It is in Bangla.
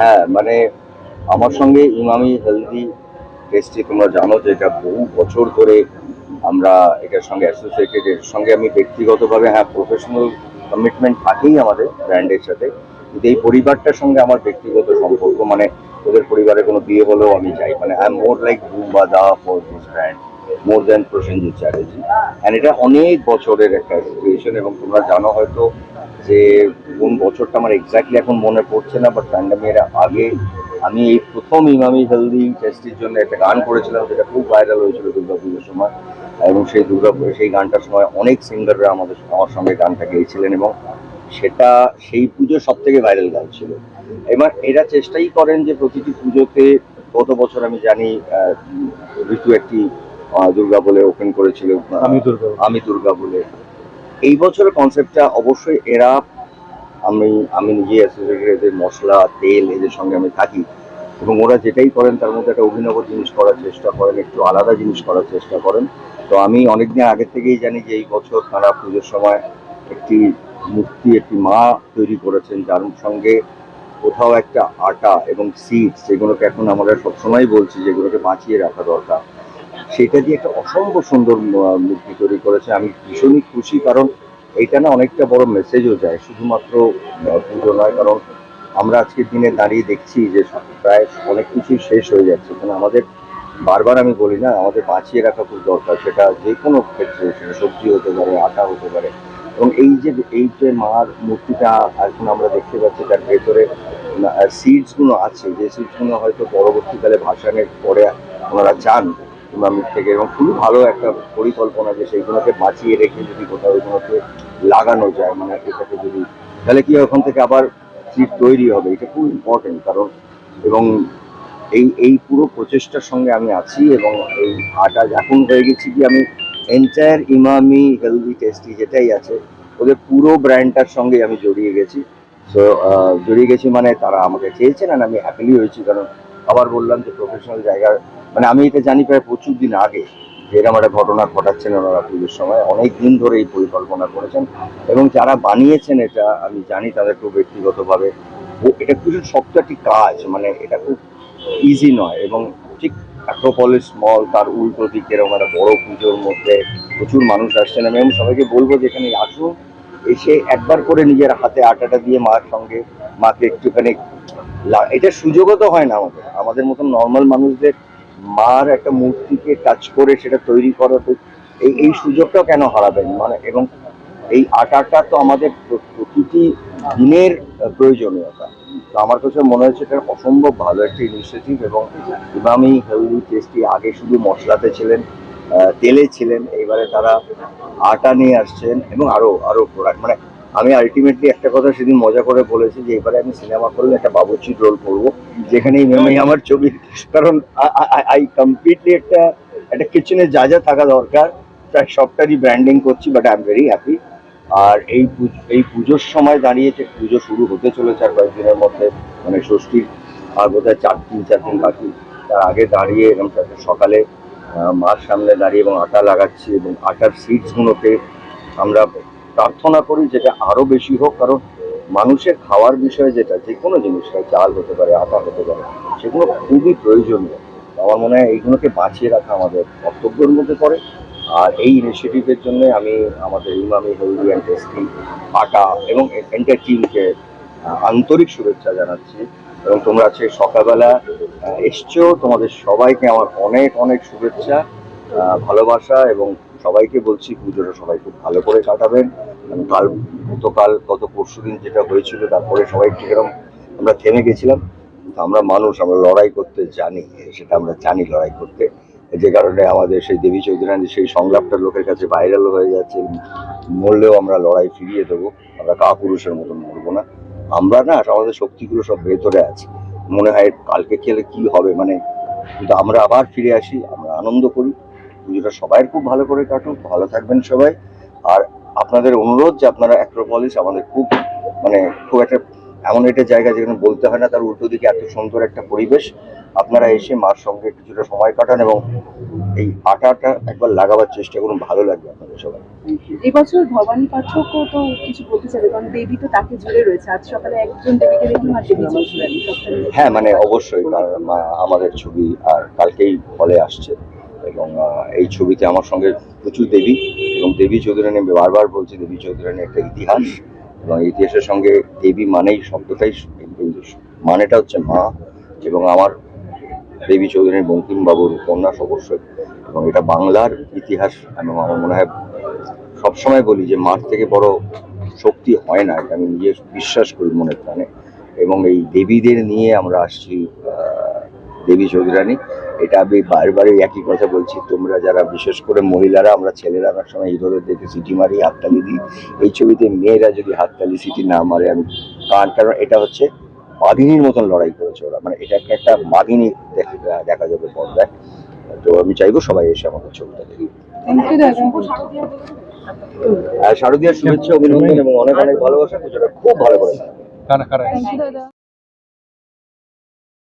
হ্যাঁ মানে আমার সঙ্গে ইমামি হেলদি টেস্টি তোমরা জানো যে এটা বহু বছর ধরে আমরা এটার সঙ্গে অ্যাসোসিয়েটেড এর সঙ্গে আমি ব্যক্তিগতভাবে হ্যাঁ প্রফেশনাল কমিটমেন্ট থাকেই আমাদের ব্র্যান্ডের সাথে। কিন্তু এই পরিবারটার সঙ্গে আমার ব্যক্তিগত সম্পর্ক মানে ওদের পরিবারে কোনো বিয়ে হলেও আমি যাই। মানে I am more like Bumba da for this brand more than Prosenjit Chatterjee and এটা অনেক বছরের একটা সিচুয়েশন এবং তোমরা জানো হয়তো যে কোন বছরটা আমার এক্স্যাক্টলি এখন মনে পড়ছে না বাট প্যান্ডামিকের আগে আমি এই প্রথম ইমামি হেলদি টেস্টির জন্য একটা গান করেছিলাম যেটা খুব ভাইরাল হয়েছিল দুর্গাপুজোর সময়। এবং সেই দুর্গাপুজো সেই গানটার সময় অনেক সিঙ্গাররা আমাদের আমার সঙ্গে গানটা গেয়েছিলেন এবং সেটা সেই পুজো সব থেকে ভাইরাল গান ছিল। এবার এরা চেষ্টাই করেন যে প্রতিটি পুজোতে গত বছর আমি জানি ঋতু একটি দুর্গা বলে ওপেন করেছিল আমি দুর্গা আমি দুর্গা বলে। এই বছরের কনসেপ্টটা অবশ্যই এরা, আমি আমি নিজে অ্যাসোসিয়েটেড এদের মশলা, তেল এদের সঙ্গে আমি থাকি এবং ওরা যেটাই করেন তার মধ্যে একটা অভিনব জিনিস করার চেষ্টা করেন, একটু আলাদা জিনিস করার চেষ্টা করেন। তো আমি অনেকদিন আগে থেকেই জানি যে এই বছর তারা পুজোর সময় একটি মূর্তি, একটি মা তৈরি করেছেন যার সঙ্গে কোথাও একটা আটা এবং সিডস যেগুলোকে এখন আমরা সবসময় বলছি যেগুলোকে বাঁচিয়ে রাখা দরকার। সেটা দিয়ে একটা অসম্ভব সুন্দর মূর্তি তৈরি করেছে। আমি ভীষণই খুশি, কারণ এইটা না অনেকটা বড় মেসেজও যায়। শুধুমাত্র পুজো নয়, কারণ আমরা আজকের দিনে দাঁড়িয়ে দেখছি যে প্রায় অনেক কিছুই শেষ হয়ে যাচ্ছে। কারণ আমাদের, বারবার আমি বলি না, আমাদের বাঁচিয়ে রাখা খুব দরকার। সেটা যে কোনো ক্ষেত্রে, সেটা সবজি হতে পারে, আটা হতে পারে। এবং এই যে এই যে মার মূর্তিটা এখন আমরা দেখতে পাচ্ছি, তার ভেতরে সিডসগুলো আছে। যে সিডসগুলো হয়তো পরবর্তীকালে ভাসানের পরে ওনারা চান ইমামির থেকে এবং খুবই ভালো একটা পরিকল্পনা যে সেইগুলোকে বাঁচিয়ে রেখে যদি কোথাও ওইগুলোকে লাগানো যায় মানে এটাকে যদি, তাহলে কি ওখান থেকে আবার সিট তৈরি হবে? এটা খুব ইম্পর্টেন্ট কারণ এবং এই এই পুরো প্রচেষ্টার সঙ্গে আমি আছি এবং এই আটা এখন হয়ে গেছি কি আমি এন্টায়ার ইমামি হেলদি টেস্টি যেটাই আছে, ওদের পুরো ব্র্যান্ডটার সঙ্গে আমি জড়িয়ে গেছি। সো জড়িয়ে গেছি মানে তারা আমাকে চেয়েছেন আর আমি হ্যাপিলি হয়েছি কারণ আবার বললাম যে প্রফেশনাল জায়গার মানে আমি এটা জানি প্রায় প্রচুর দিন আগে যে এরকম একটা ঘটনা ঘটাচ্ছেন ওনারা পুজোর সময়। অনেক দিন ধরে এই পরিকল্পনা করেছেন এবং যারা বানিয়েছেন এটা, আমি জানি তাদের খুব ব্যক্তিগতভাবে। এটা খুব শক্ত একটি কাজ মানে এটা খুব ইজি নয় এবং ঠিক অ্যাক্রোপলিস মল তার উল্টো দিকে এরকম একটা বড় পুজোর মধ্যে প্রচুর মানুষ আসছেন। আমি এবং সবাইকে বলব যে এখানে আসুন, এসে একবার করে নিজের হাতে আটাটা দিয়ে মার সঙ্গে, মাকে একটুখানি এটা সুযোগও তো হয় না আমাদের। আমাদের মতন নর্মাল মানুষদের মার একটা মূর্তিকে টাচ করে সেটা তৈরি করা এই এই সুযোগটাও কেন হারাবেন? মানে এবং এই আটাটা তো আমাদের প্র- প্রতিটি দিনের প্রয়োজনীয়তা। তো আমার কাছে মনে হচ্ছে এটা অসম্ভব ভালো একটা ইনিশিয়েটিভ এবং ইমামি হেলদি টেস্টি আগে শুধু মশলাতে ছিলেন তেলে ছিলেন এইবারে তারা আটা নিয়ে আসছেন এবং আরও আরও প্রোডাক্ট মানে আমি আলটিমেটলি একটা কথা সেদিন মজা করে বলেছি যে এবারে আমি সিনেমা করলে একটা বাবুর্চি রোল করব। যেখানে আমার ছবি, কারণ আই কমপ্লিটলি একটা একটা কিচেনে যা যা থাকা দরকার, প্রায় সবটারই ব্র্যান্ডিং করছি but I am very happy আর এই এই পুজোর সময় দাঁড়িয়েছে, পুজো শুরু হতে চলেছে আর কয়েকদিনের মধ্যে মানে ষষ্ঠীর আর বোধহয় চার দিন চার দিন বাকি। তার আগে দাঁড়িয়ে তারপর সকালে মার সামনে দাঁড়িয়ে এবং আটা লাগাচ্ছি এবং আটার সিডসগুলোকে আমরা প্রার্থনা করি যেটা আরও বেশি হোক, কারণ মানুষের খাওয়ার বিষয়ে যেটা যে কোনো জিনিসটা চাল হতে পারে, আটা হতে পারে, সেগুলো খুবই প্রয়োজনীয়। আমার মনে হয় এইগুলোকে বাঁচিয়ে রাখা আমাদের কর্তব্যের মধ্যে পড়ে। আর এই ইনিশিয়েটিভের জন্য আমি আমাদের ইমামি হেলদি অ্যান্ড টেস্টি আটা এবং এন্টার টিমকে আন্তরিক শুভেচ্ছা জানাচ্ছি। এবং তোমরা আজকে সকালবেলা এসছো। তোমাদের সবাইকে আমার অনেক অনেক শুভেচ্ছা ভালোবাসা এবং সবাইকে বলছি, পুজোটা সবাই খুব ভালো করে কাটাবেন। কাল, গতকাল, গত পরশু দিন যেটা হয়েছিল, তারপরে সবাই একটু এরকম আমরা থেমে গেছিলাম। আমরা মানুষ, আমরা লড়াই করতে জানি, সেটা আমরা জানি লড়াই করতে। যে কারণে আমাদের সেই দেবী চৌধুরানী, সেই সংলাপটা লোকের কাছে ভাইরাল হয়ে যাচ্ছে। মরলেও আমরা লড়াই ফিরিয়ে দেবো। আমরা কাপুরুষের মতন মরবো না। আমরা না, আমাদের শক্তিগুলো সব ভেতরে আছে। মনে হয় কালকে খেলে কি হবে মানে কিন্তু আমরা আবার ফিরে আসি, আমরা আনন্দ করি। পুজোটা সবাই খুব ভালো করে কাটুক ভালো থাকবেন সবাই। আর আপনাদের অনুরোধ যে আপনারা অ্যাক্রোপলিস আমাদের খুব মানে খুব একটা এমন একটা জায়গা যেখানে বলতে হয় না তার উল্টো দিকে এত সুন্দর একটা পরিবেশ। আপনারা এসে মার সঙ্গে কিছুটা সময় কাটান এবং এই আটাটা একবার লাগাবার চেষ্টা করুন ভালো লাগবে আপনাদের সবাই। এবছর ভবানী পাঠক তো কিছু বলতে চাইবে কারণ দেবী তো তাকে জুড়ে রয়েছে। আজ সকালে একজন দেবীকে দেখলাম আর দেবী হ্যাঁ মানে অবশ্যই আমাদের ছবি আর কালকেই হলে আসছে। এবং এই ছবিতে আমার সঙ্গে প্রচুর দেবী এবং দেবী চৌধুরানী, আমি বারবার বলছি দেবী চৌধুরানী একটা ইতিহাস এবং ইতিহাসের সঙ্গে দেবী মানেই শব্দটাই মানেটা হচ্ছে মা এবং আমার দেবী চৌধুরী বঙ্কিমবাবুর উপন্যাস অবশ্যই এবং এটা বাংলার ইতিহাস এবং আমার মনে হয় সবসময় বলি যে মার থেকে বড় শক্তি হয় না, এটা আমি নিজে বিশ্বাস করি মনে প্রাণে এবং এই দেবীদের নিয়ে আমরা আসছি দেবী চৌধুরানী এটা আমি বারবারই একই কথা বলছি। তোমরা যারা বিশেষ করে মহিলারা আমরা ছেলেরা অনেক সময় হিরোদের দেখে সিটি মারি হাততালি দিই। এই ছবিতে মেয়েরা যদি হাততালি সিটি না মারে আমি কারণ কারণ এটা হচ্ছে বাঘিনীর মতন লড়াই করেছে ওরা। মানে এটা একটা একটা বাঘিনী দেখ- দেখা যাবে পর্দায় তো আমি চাইব সবাই এসে আমাদের ছবিটা দেখি। আর শারদীয়ার শুভেচ্ছা অভিনন্দন এবং অনেক অনেক ভালোবাসা খুব ভালো করে